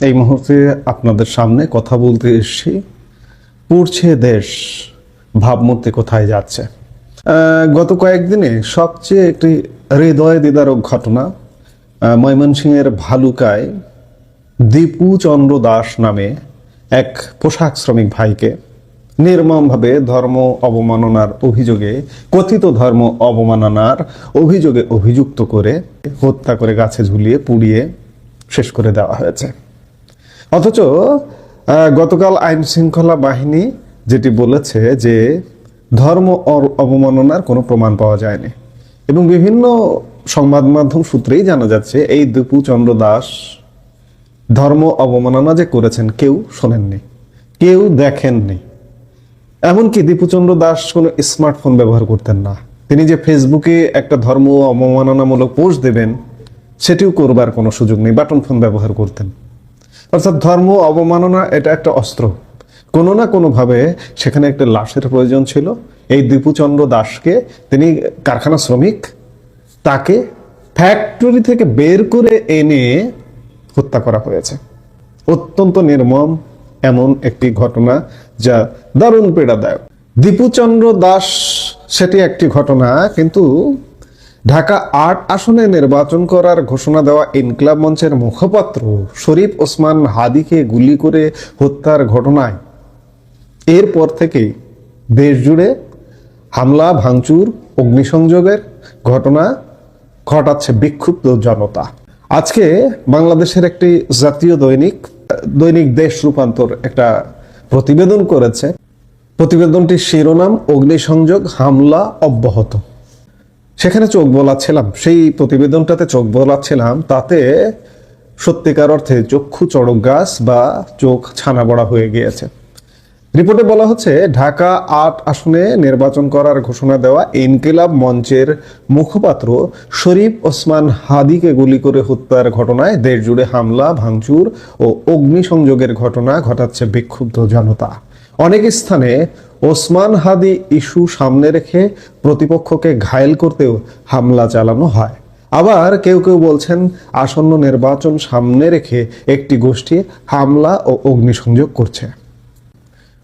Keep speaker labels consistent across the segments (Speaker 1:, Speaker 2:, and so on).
Speaker 1: এই মুহূর্তে আপনাদের সামনে কথা বলতে এসেছি। পুড়ছে দেশ, ভাবমূর্তি কোথায় যাচ্ছে? গত কয়েকদিনে সবচেয়ে একটি হৃদয় দিদারক ঘটনা ময়মনসিংহের ভালুকায় দীপু চন্দ্র দাস নামে এক পোশাক শ্রমিক ভাইকে নির্মমভাবে ধর্ম অবমাননার অভিযোগে, কথিত ধর্ম অবমাননার অভিযোগে অভিযুক্ত করে হত্যা করে গাছে ঝুলিয়ে পুড়িয়ে শেষ করে দেওয়া হয়েছে। অথচ গতকাল আইন শৃঙ্খলা বাহিনী যেটি বলেছে যে ধর্ম অবমাননার কোনো প্রমাণ পাওয়া যায়নি। এবং বিভিন্ন সংবাদ মাধ্যম সূত্রেই জানা যাচ্ছে, এই দীপু চন্দ্র দাস ধর্ম অবমাননা যে করেছেন কেউ শোনেননি, কেউ দেখেননি। এমনকি দীপুচন্দ্র দাস কোনো স্মার্টফোন ব্যবহার করতেন না। তিনি যে ফেসবুকে একটা ধর্ম অবমাননামূলক পোস্ট দেবেন, সেটিও করবার কোনো সুযোগ নেই, বাটন ফোন ব্যবহার করতেন। অর্থাৎ ধর্ম, অবমাননা, এটা একটা অস্ত্র। কোনো না কোনোভাবে সেখানে একটা লাশের প্রয়োজন ছিল। এই দীপুচন্দ্র দাসকে তিনি কারখানা শ্রমিক, তাকে ফ্যাক্টরি থেকে বের করে এনে হত্যা করা হয়েছে। অত্যন্ত নির্মম এমন একটি ঘটনা যা দারুণ পীড়াদায়ক। দীপুচন্দ্র দাস, সেটি একটি ঘটনা, কিন্তু ঢাকা আট আসনে নির্বাচন করার ঘোষণা দেওয়া ইনকলাব মঞ্চের মুখপাত্র শরীফ ওসমান হাদিকে গুলি করে হত্যার ঘটনায়। এরপর থেকেই দেশ জুড়ে হামলা, ভাঙচুর, অগ্নিসংযোগের ঘটনা ঘটাচ্ছে বিক্ষুব্ধ জনতা। আজকে বাংলাদেশের একটি জাতীয় দৈনিক দৈনিক দেশ রূপান্তর একটা প্রতিবেদন করেছে। প্রতিবেদনটির শিরোনাম, অগ্নিসংযোগ, হামলা অব্যাহত। সেখানে চোখ বোলাচ্ছিলাম, সেই প্রতিবেদনটাতে চোখ বোলাচ্ছিলাম, তাতে সত্যিকার অর্থে চক্ষু চড়ক গাছ বা চোখ ছানা বড়া হয়ে গিয়েছে। রিপোর্টে বলা হচ্ছে, ঢাকা আট আসনে নির্বাচন করার ঘোষণা দেওয়া ইনকিলাব মঞ্চের মুখপাত্র শরীফ ওসমান হাদিকে গুলি করে হত্যার ঘটনায় দেশ জুড়ে হামলা, ভাঙচুর ও অগ্নিসংযোগের ঘটনা ঘটাচ্ছে বিক্ষুব্ধ জনতা। অনেক স্থানে ওসমান হাদি ইস্যু সামনে রেখে প্রতিপক্ষকে ঘায়েল করতেও হামলা চালানো হয়। আবার কেউ কেউ বলছেন, আসন্ন নির্বাচন সামনে রেখে একটি গোষ্ঠী হামলা ও অগ্নিসংযোগ করছে।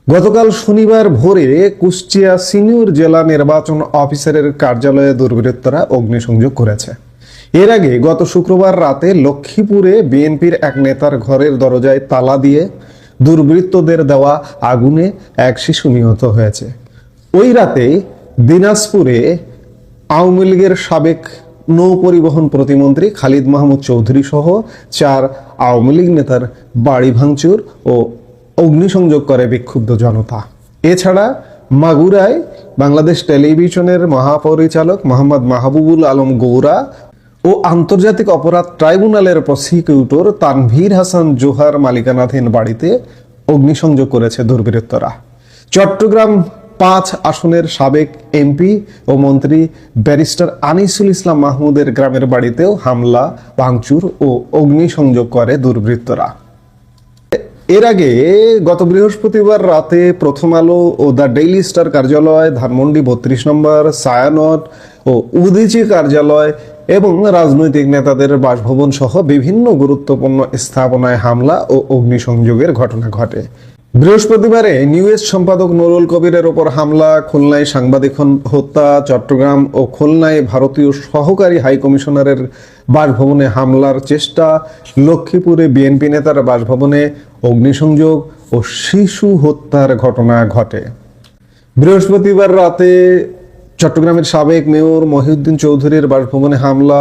Speaker 1: গতকাল শনিবার ভোরে কুষ্টিয়া সিনিয়র জেলা নির্বাচন অফিসারের কার্যালয়ে দুর্বৃত্তরা অগ্নিসংযোগ করেছে। এর আগে গত শুক্রবার রাতে লক্ষ্মীপুরে বিএনপির এক নেতার ঘরের দরজায় তালা দিয়ে দুর্বৃত্তদের দেওয়া আগুনে এক শিশু নিহত হয়েছে। ওই রাতে দিনাজপুরে আওয়ামী লীগের সাবেক নৌ পরিবহন প্রতিমন্ত্রী খালিদ মাহমুদ চৌধুরী সহ চার আওয়ামী লীগ নেতার বাড়ি ভাঙচুর ও অগ্নিসংযোগ করে বিক্ষুব্ধ জনতা। এছাড়া মাগুরায় বাংলাদেশ টেলিভিশনের মহাপরিচালক মোহাম্মদ মাহবুবুল আলম গৌরা ও আন্তর্জাতিক অপরাধ ট্রাইব্যুনালের প্রসিকিউটর তানভীর হাসান জোহার মালিকানাধীন বাড়িতে অগ্নিসংযোগ করেছে দুর্বৃত্তরা। চট্টগ্রাম পাঁচ আসনের সাবেক এমপি ও মন্ত্রী ব্যারিস্টার আনিসুল ইসলাম মাহমুদের গ্রামের বাড়িতেও হামলা, ভাঙচুর ও অগ্নিসংযোগ করে দুর্বৃত্তরা। এর আগে গত বৃহস্পতিবার রাতে প্রথম আলো ও দ্য ডেইলি স্টার কার্যালয়, ধানমন্ডি বত্রিশ নম্বর সায়ানট ও উদিচি কার্যালয় এবং রাজনৈতিক নেতাদের বাসভবন সহ বিভিন্ন গুরুত্বপূর্ণ স্থাপনায় হামলা ও অগ্নিসংযোগের ঘটনা ঘটে। বৃহস্পতিবারে নিউজ সম্পাদক নুরুল কবিরের ওপর হামলা, খুলনায় সাংবাদিক হত্যা, চট্টগ্রাম ও খুলনায় ভারতীয় সহকারী হাই কমিশনারের বাসভবনে হামলার চেষ্টা, লক্ষ্মীপুরে বিএনপি নেতার বাসভবনে অগ্নিসংযোগ ও শিশু হত্যার ঘটনা ঘটে। বৃহস্পতিবার রাতে চট্টগ্রামের সাবেক মেয়র মহিউদ্দিন চৌধুরীর বাসভবনে হামলা।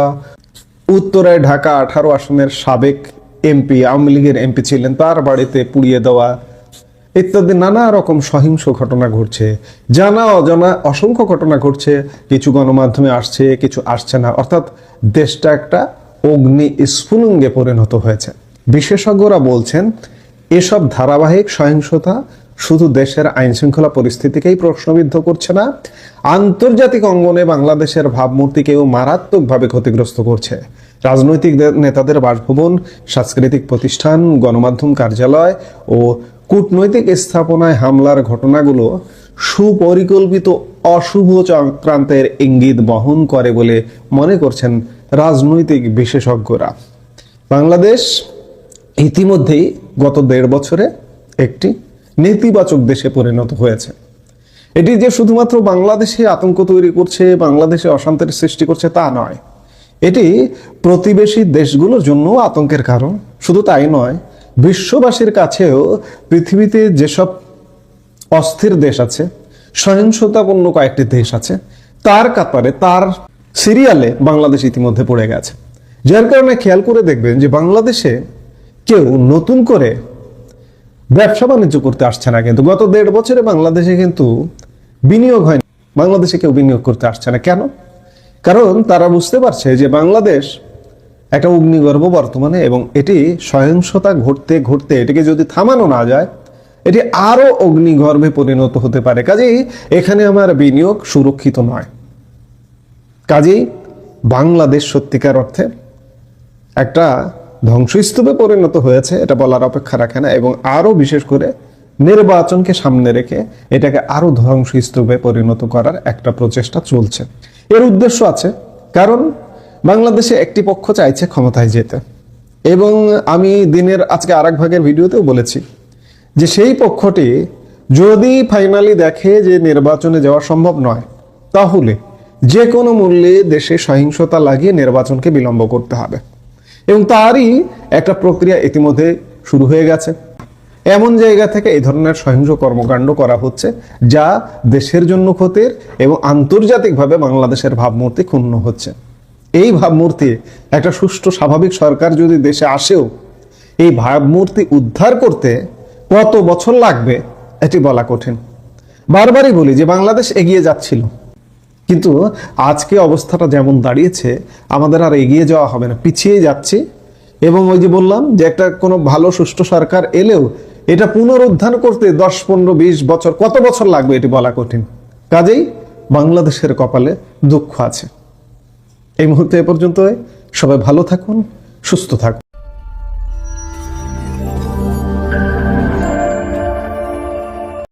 Speaker 1: উত্তরায় ঢাকা আঠারো আসনের সাবেক এমপি, আওয়ামী লীগের এমপি ছিলেন, তার বাড়িতে পুড়িয়ে দেওয়া ইত্যাদি নানা রকম সহিংস ঘটনা ঘটছে। জানা অজানা অসংখ্য ঘটনা ঘটছে। কিছু গণমাধ্যমে আসছে, কিছু আসছে না। অর্থাৎ দেশটা একটা অগ্নি স্ফুলিঙ্গে পরিণত হয়েছে। বিশেষজ্ঞরা বলছেন, এসব ধারাবাহিক সহিংসতা শুধু দেশের আইন শৃঙ্খলা পরিস্থিতিকেই প্রশ্নবিদ্ধ করছে না, আন্তর্জাতিক অঙ্গনে বাংলাদেশের ভাবমূর্তিকেও মারাত্মকভাবে ক্ষতিগ্রস্ত করছে। রাজনৈতিক নেতাদের বাসভবন, সাংস্কৃতিক প্রতিষ্ঠান, গণমাধ্যম কার্যালয় ও কূটনৈতিক স্থাপনায় হামলার ঘটনাগুলো সুপরিকল্পিত অশুভ চক্রান্তের ইঙ্গিত বহন করে বলে মনে করছেন রাজনৈতিক বিশেষজ্ঞরা। বাংলাদেশ ইতিমধ্যেই গত দেড় বছরে একটি নেতিবাচক দেশে পরিণত হয়েছে। এটি যে শুধুমাত্র বাংলাদেশে আতঙ্ক তৈরি করছে, বাংলাদেশে অশান্তির সৃষ্টি করছে তা নয়। এটি প্রতিবেশী দেশগুলোর জন্য আতঙ্কের কারণ। শুধু তাই নয়, বিশ্ববাসীর কাছেও পৃথিবীতে যেসব অস্থির দেশ আছে, সহিংসতাপূর্ণ কয়েকটি দেশ আছে, তার কাতারে, তার সিরিয়ালে বাংলাদেশ ইতিমধ্যে পড়ে গেছে। যার কারণে খেয়াল করে দেখবেন যে বাংলাদেশে কেউ নতুন করে ব্যবসা বাণিজ্য করতে আসছে না কিন্তু গত দেড় বছরে বাংলাদেশে কিন্তু বিনিয়োগ হয়নি। বাংলাদেশে কেউ বিনিয়োগ করতে আসছে না। কেন? কারণ তারা বুঝতে পারছে যে বাংলাদেশ একটা অগ্নিগর্ভ বর্তমানে এবং এটি সহিংসতা ঘটতে ঘটতে এটিকে যদি থামানো না যায়, এটি আরও অগ্নিগর্ভে পরিণত হতে পারে। কাজেই এখানে আমার বিনিয়োগ সুরক্ষিত নয়। কাজেই বাংলাদেশ সত্যিকার অর্থে একটা ধ্বংসস্তূপে পরিণত হয়েছে, এটা বলার অপেক্ষা রাখে না, এবং আরও বিশেষ করে নির্বাচনকে সামনে রেখে এটাকে আরও ধ্বংসস্তূপে পরিণত করার একটা প্রচেষ্টা চলছে। এর উদ্দেশ্য আছে, কারণ বাংলাদেশে একটি পক্ষ চাইছে ক্ষমতায় যেতে। এবং আমি দিনের, আজকে আর ভাগের ভিডিওতেও বলেছি যে সেই পক্ষটি যদি ফাইনালি দেখে যে নির্বাচনে যাওয়া সম্ভব নয়, তাহলে যে কোনো মূল্যে দেশে সহিংসতা লাগিয়ে নির্বাচনকে বিলম্ব করতে হবে। এবং তারই একটা প্রক্রিয়া ইতিমধ্যে শুরু হয়ে গেছে। এমন জায়গা থেকে এই ধরনের সহিংস কর্মকাণ্ড করা হচ্ছে, যা দেশের জন্য ক্ষতির এবং আন্তর্জাতিকভাবে বাংলাদেশের ভাবমূর্তি ক্ষুণ্ণ হচ্ছে। এই ভাবমূর্তি একটা সুষ্ঠু স্বাভাবিক সরকার যদি দেশে আসেও, এই ভাবমূর্তি উদ্ধার করতে কত বছর লাগবে এটি বলা কঠিন। বারবারই বলি যে বাংলাদেশ এগিয়ে যাচ্ছিল। কিন্তু আজকে অবস্থাটা যেমন দাঁড়িয়েছে, আমাদের আর এগিয়ে যাওয়া হবে না, পিছিয়ে যাচ্ছি। এবং ওই যে বললাম যে একটা কোনো ভালো সুষ্ঠু সরকার এলেও এটা পুনরুদ্ধার করতে দশ, পনেরো, বিশ বছর, কত বছর লাগবে এটি বলা কঠিন? কাজেই বাংলাদেশের কপালে দুঃখ আছে। এই মুহূর্তে এ পর্যন্ত সবাই ভালো থাকুন, সুস্থ থাকুন।